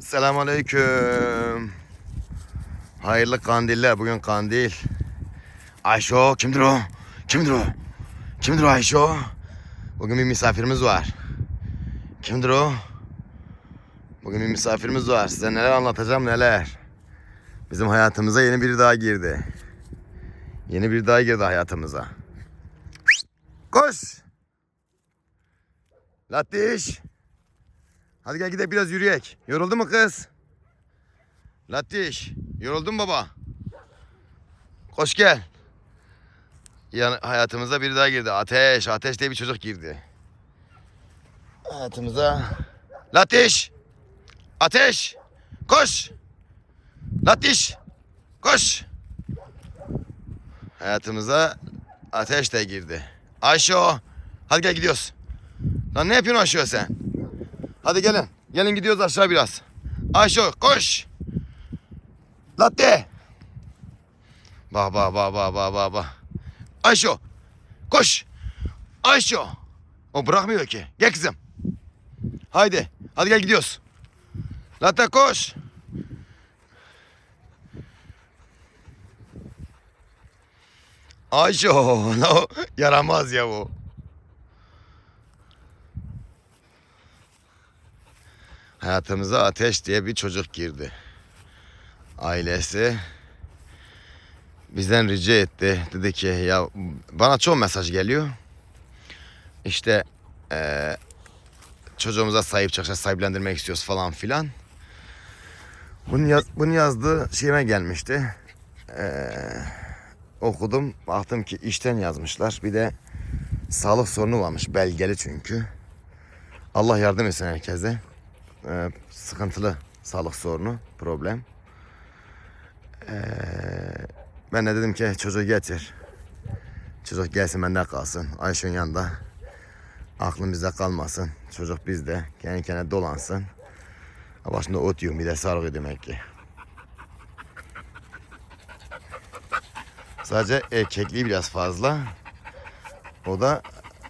Selamünaleyküm. Hayırlı kandiller. Bugün kandil. Ayşe o. Kimdir o? Kimdir o? Kimdir o Ayşe o? Bugün bir misafirimiz var. Kimdir o? Bugün bir misafirimiz var. Size neler anlatacağım neler. Bizim hayatımıza yeni biri daha girdi. Yeni biri daha girdi hayatımıza. Koş. Latiş. Hadi gel gidelim biraz yürüyek. Yoruldun mu kız? Latiş. Yoruldun baba? Koş gel. Yani hayatımıza biri daha girdi. Ateş. Ateş diye bir çocuk girdi. Hayatımıza. Latiş. Ateş. Koş. Latiş. Koş. Hayatımıza ateş de girdi. Ayşe o. Hadi gel gidiyoruz. Lan ne yapıyorsun Ayşe sen? Hadi gelin. Gelin gidiyoruz aşağı biraz. Ayşe koş. Latte. Bak bak bak bak bak bak bak. Ayşe koş. Ayşe. O bırakmıyor ki. Gel kızım. Haydi. Hadi gel gidiyoruz. Latte koş. Ayşe yaramaz ya bu. Hayatımıza Ateş diye bir çocuk girdi. Ailesi bizden rica etti. Dedi ki ya bana çok mesaj geliyor. İşte eee, çocuğumuza sahip çıkacağız, sahiplendirmek istiyoruz falan filan. Bunu, yaz, bunu yazdığı şeyime gelmişti. Eee, okudum. Baktım ki işten yazmışlar. Bir de sağlık sorunu varmış. Belgeli çünkü. Allah yardım etsin herkese e, sıkıntılı sağlık sorunu, problem. E, ben de dedim ki çocuğu getir. Çocuk gelsin bende kalsın. Ayşe'nin yanında. Aklım bizde kalmasın. Çocuk bizde. Kendi kendine dolansın. Başında ot yiyor, bir de sargı demek ki. Sadece erkekliği biraz fazla. O da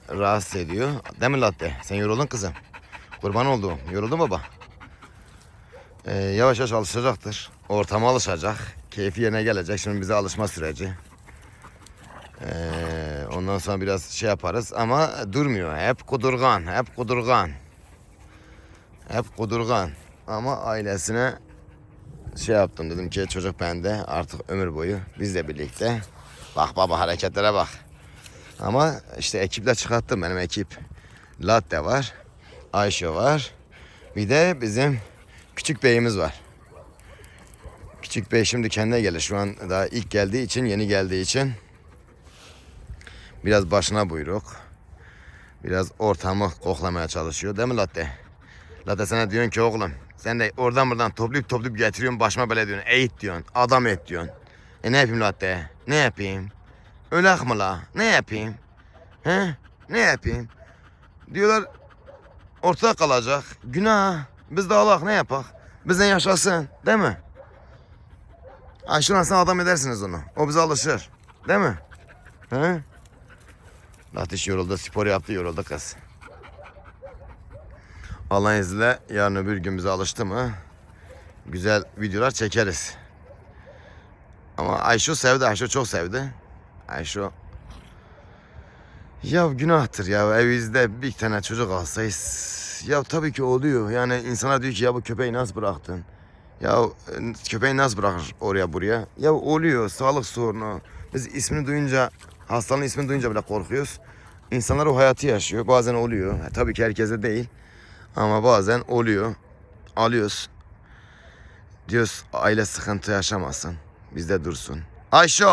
rahatsız ediyor. Değil mi Latte? Sen yoruldun kızım. Kurban olduğum. Yoruldun baba. Ee, yavaş yavaş alışacaktır. Ortama alışacak. Keyfi yerine gelecek. Şimdi bize alışma süreci. Ee, ondan sonra biraz şey yaparız ama durmuyor. Hep kudurgan. Hep kudurgan. Hep kudurgan. Ama ailesine şey yaptım dedim ki çocuk bende artık ömür boyu bizle birlikte. Bak baba hareketlere bak. Ama işte ekiple çıkarttım benim ekip. Latte var. Ayşe var. Bir de bizim küçük beyimiz var. Küçük bey şimdi kendine gelir. Şu an daha ilk geldiği için, yeni geldiği için biraz başına buyruk. Biraz ortamı koklamaya çalışıyor. Değil mi Latte? Latte sana diyorsun ki oğlum sen de oradan buradan toplayıp toplayıp getiriyorsun başıma böyle diyorsun. Eğit diyorsun. Adam et diyorsun. E ne yapayım Latte? Ne yapayım? Ölak mı la? Ne yapayım? He? Ne yapayım? Diyorlar ortada kalacak. Günah. Biz de Allah ne yapak? Bizden yaşasın. Değil mi? Ayşulan sen adam edersiniz onu. O bize alışır. Değil mi? He? Latiş yoruldu. Spor yaptı yoruldu kız. Allah'ın izniyle yarın öbür gün bize alıştı mı güzel videolar çekeriz. Ama Ayşo sevdi. Ayşo çok sevdi. Ayşo ya günahtır ya evinizde bir tane çocuk alsayız. Ya tabii ki oluyor. Yani insana diyor ki ya bu köpeği nasıl bıraktın? Ya e, köpeği nasıl bırakır oraya buraya? Ya oluyor sağlık sorunu. Biz ismini duyunca hastanın ismini duyunca bile korkuyoruz. İnsanlar o hayatı yaşıyor. Bazen oluyor. Ha, tabii ki herkese değil. Ama bazen oluyor. Alıyoruz. Diyoruz aile sıkıntı yaşamasın. Bizde dursun. Ayşe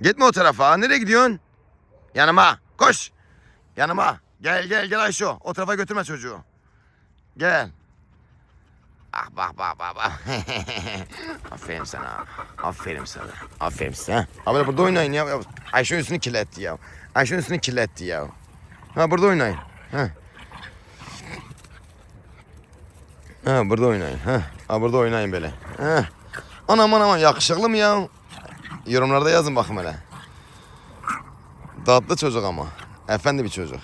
Gitme o tarafa. Nereye gidiyorsun? Yanıma. Koş. Yanıma. Gel gel gel Ayşe. O tarafa götürme çocuğu. Gel. Ah bak bak bak bak. Aferin sana. Aferin sana. Aferin sana. Ha böyle burada oynayın ya. Ya üstünü kirletti ya. Ayşe'nin üstünü kirletti ya. Ha burada oynayın. Ha. Ha burada oynayın. Ha. Ha burada oynayın böyle. Ha. Anam anam, yakışıklı mı ya? Yorumlarda yazın bakın hele. Tatlı çocuk ama. Efendi bir çocuk.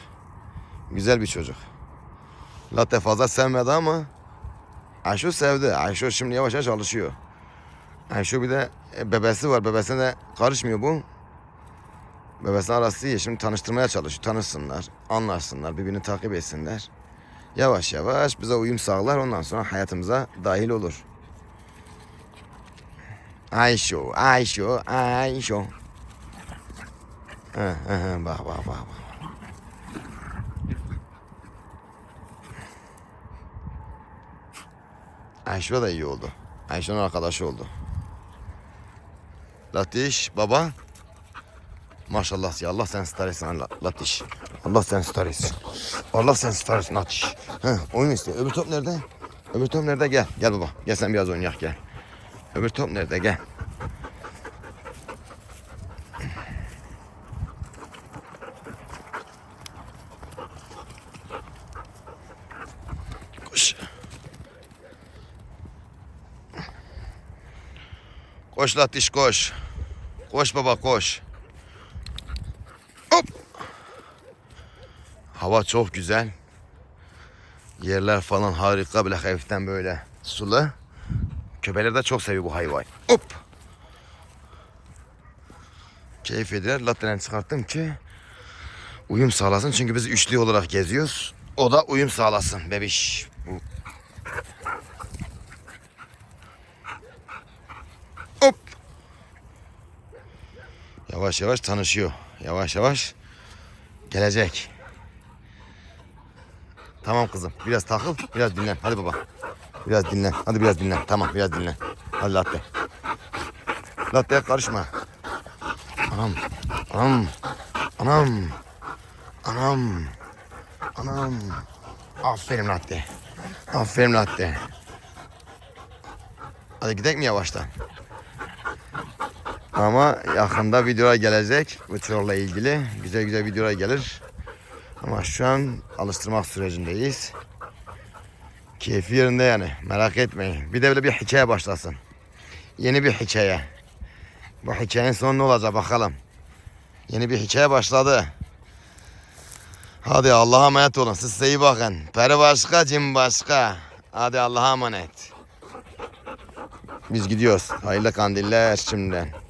Güzel bir çocuk. Latte fazla sevmedi ama Ayşo sevdi. Ayşo şimdi yavaş yavaş alışıyor. Ayşo bir de e, bebesi var. Bebesine de karışmıyor bu. Bebesi arası iyi. Şimdi tanıştırmaya çalışıyor. Tanışsınlar, anlarsınlar, birbirini takip etsinler. Yavaş yavaş bize uyum sağlar. Ondan sonra hayatımıza dahil olur. Ayşo, Ayşo, Ayşo. Bak bak bak. bak. Ayşo da iyi oldu. Ayşo'nun arkadaşı oldu. Latiş baba. Maşallah ya Allah sen star etsin La- Latiş. Allah sen star etsin. Allah sen star etsin Latiş. He, oyun istiyor. Öbür top nerede? Öbür top nerede? Gel. Gel baba. Gel sen biraz oynayak gel. Öbür top nerede? Gel. Koş Latiş koş. Koş baba koş. Hop. Hava çok güzel. Yerler falan harika bile hafiften böyle sulu. Köpekler de çok seviyor bu hayvan. Hop. Keyif ediler. Latinen çıkarttım ki uyum sağlasın. Çünkü biz üçlü olarak geziyoruz. O da uyum sağlasın bebiş. Yavaş yavaş tanışıyor. Yavaş yavaş gelecek. Tamam kızım. Biraz takıl, biraz dinlen. Hadi baba. Biraz dinlen. Hadi biraz dinlen. Tamam, biraz dinlen. Hadi latte. Latte'ye karışma. Anam. Anam. Anam. Anam. Anam. Aferin latte. Aferin latte. Hadi gidelim mi yavaştan? Ama yakında videolar gelecek bu trolla ilgili. Güzel güzel videolar gelir. Ama şu an alıştırmak sürecindeyiz. Keyfi yerinde yani. Merak etmeyin. Bir de böyle bir hikaye başlasın. Yeni bir hikaye. Bu hikayenin sonu ne olacak bakalım. Yeni bir hikaye başladı. Hadi Allah'a emanet olun. Siz size iyi bakın. Peri başka, cin başka. Hadi Allah'a emanet. Biz gidiyoruz. Hayırlı kandiller şimdiden.